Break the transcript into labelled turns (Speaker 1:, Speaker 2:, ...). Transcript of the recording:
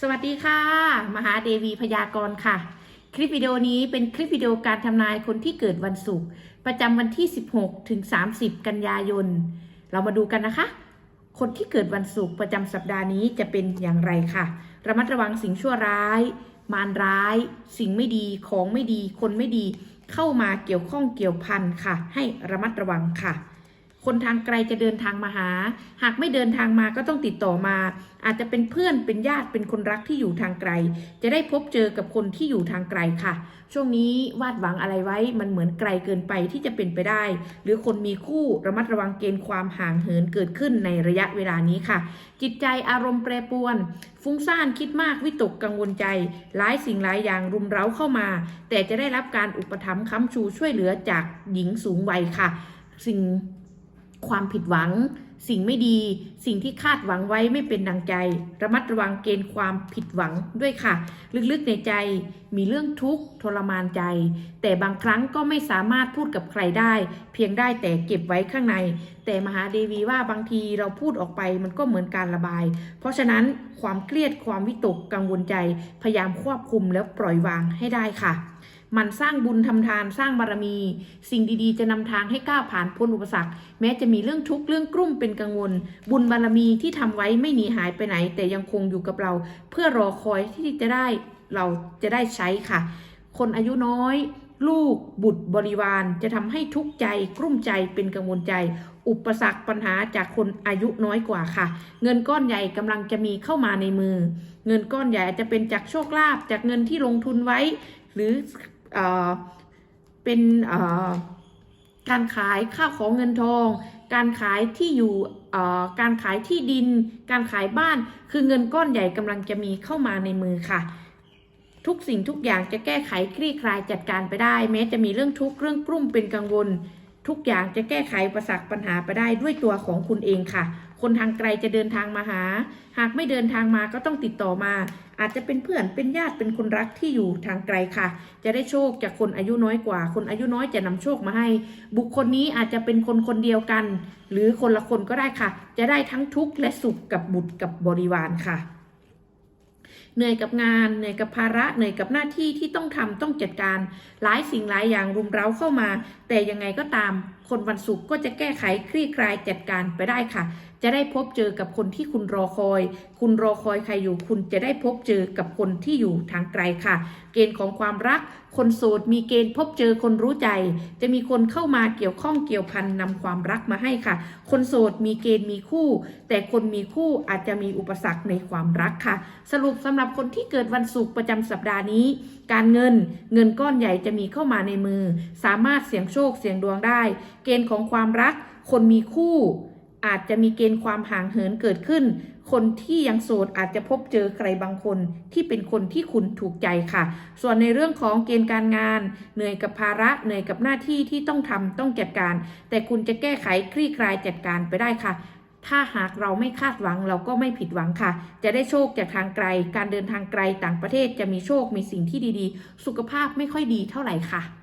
Speaker 1: สวัสดีค่ะ มหาเดวีพยากรณ์ค่ะ คลิปวิดีโอนี้เป็นคลิปวิดีโอการทำนายคนที่เกิดวันศุกร์ประจำวันที่ 16 ถึง 30 กันยายน เรามาดูกันนะคะ คนที่เกิดวันศุกร์ประจำสัปดาห์นี้จะเป็นอย่างไรค่ะ ระมัดระวังสิ่งชั่วร้าย มารร้าย สิ่งไม่ดีของไม่ดี คนไม่ดี เข้ามาเกี่ยวข้องเกี่ยวพันค่ะ ให้ระมัดระวังค่ะ คนทางไกลจะเดินทางมาหา หากไม่เดินทางมาก็ต้องติดต่อมา อาจจะเป็นเพื่อนเป็นญาติเป็นคนรักที่อยู่ทางไกล จะได้พบเจอกับคนที่อยู่ทางไกลค่ะ ช่วงนี้วาดหวังอะไรไว้มันเหมือนไกลเกินไปที่จะเป็นไปได้ หรือคนมีคู่ระมัดระวังเกณฑ์ความห่างเหินเกิดขึ้นในระยะเวลานี้ค่ะ จิตใจอารมณ์แปรปรวน ฟุ้งซ่านคิดมากวิตกกังวลใจหลายสิ่งหลายอย่างรุมเร้าเข้ามา แต่จะได้รับการอุปถัมภ์ค้ำชูช่วยเหลือจากหญิงสูงวัยค่ะ สิ่ง ความผิดหวัง สิ่งไม่ดี สิ่งที่คาดหวังไว้ไม่เป็นดังใจ ระมัดระวังเกณฑ์ความผิดหวังด้วยค่ะ ลึกๆในใจมีเรื่องทุกข์ทรมานใจ แต่บางครั้งก็ไม่สามารถพูดกับใครได้ เพียงได้แต่เก็บไว้ข้างใน แต่มหาเดวีว่าบางทีเราพูดออกไปมันก็เหมือนการระบาย เพราะฉะนั้นความเครียดความวิตกกังวลใจ พยายามควบคุมแล้วปล่อยวางให้ได้ค่ะ มันสร้างบุญทำทานสร้างบารมี สิ่งดีๆ จะนำทางให้ก้าวผ่านพ้นอุปสรรค แม้จะมีเรื่องทุกข์เรื่องกลุ้มเป็นกังวล บุญบารมีที่ทำไว้ไม่หนีหายไปไหน แต่ยังคงอยู่กับเรา เพื่อรอคอยที่จะได้เราจะได้ใช้ค่ะ คนอายุน้อย ลูกบุตรบริวารจะทำให้ทุกข์ใจกลุ้มใจเป็นกังวลใจอุปสรรคปัญหาจากคนอายุน้อยกว่าค่ะ เงินก้อนใหญ่กำลังจะมีเข้ามาในมือ เงินก้อนใหญ่อาจจะเป็นจากโชคลาภจากเงินที่ลงทุนไว้ หรือ เป็นการขายข้าวของเงินทอง การขายที่อยู่การขายที่ดิน การขายบ้าน คือเงินก้อนใหญ่กำลังจะมีเข้ามาในมือค่ะ ทุกสิ่งทุกอย่างจะแก้ไขคลี่คลายจัดการไปได้ แม้จะมีเรื่องทุกข์เรื่องกลุ้มเป็นกังวล ทุกอย่างจะแก้ไขประสักปัญหาไปได้ด้วยตัวของคุณเองค่ะ คนทางไกลจะเดินทางมาหา หากไม่เดินทางมาก็ต้องติดต่อมา อาจจะเป็นเพื่อนเป็นญาติเป็นคนรักที่อยู่ทางไกลค่ะ จะได้โชคจากคนอายุน้อยกว่า คนอายุน้อยจะนำโชคมาให้ บุคคลนี้อาจจะเป็นคนคนเดียวกัน หรือคนละคนก็ได้ค่ะ จะได้ทั้งทุกข์และสุขกับบุตรกับบริวารค่ะเหนื่อยกับงานเหนื่อยกับภาระเหนื่อยกับหน้าที่ที่ต้องทำต้องจัดการ หลายสิ่งหลายอย่างรุมเร้าเข้ามา แต่ยังไงก็ตามคนวันศุกร์ก็จะแก้ไขคลี่คลายจัดการไปได้ค่ะ จะได้พบเจอกับคนที่คุณรอคอย คุณรอคอยใครอยู่ คุณจะได้พบเจอกับคนที่อยู่ทางไกลค่ะ เกณฑ์ของความรัก คนโสดมีเกณฑ์พบเจอคนรู้ใจ จะมีคนเข้ามาเกี่ยวข้องเกี่ยวพันนำความรักมาให้ค่ะ คนโสดมีเกณฑ์มีคู่ แต่คนมีคู่อาจจะมีอุปสรรคในความรักค่ะ สรุปสำหรับคนที่เกิดวันศุกร์ประจำสัปดาห์นี้ การเงินเงินก้อนใหญ่จะมีเข้ามาในมือ สามารถเสี่ยงโชคเสี่ยงดวงได้เกณฑ์ของความรัก คนมีคู่ อาจจะมีเกณฑ์ความห่างเหินเกิดขึ้น คนที่ยังโสดอาจจะพบเจอใครบางคนที่เป็นคนที่คุณถูกใจค่ะ ส่วนในเรื่องของเกณฑ์การงาน เหนื่อยกับภาระเหนื่อยกับหน้าที่ที่ต้องทำต้องจัดการ แต่คุณจะแก้ไขคลี่คลายจัดการไปได้ค่ะถ้าหากเราไม่คาดหวังเราก็ไม่ผิดหวังค่ะ จะได้โชคจากทางไกล การเดินทางไกลต่างประเทศจะมีโชคมีสิ่งที่ดีๆ สุขภาพไม่ค่อยดีเท่าไหร่ค่ะ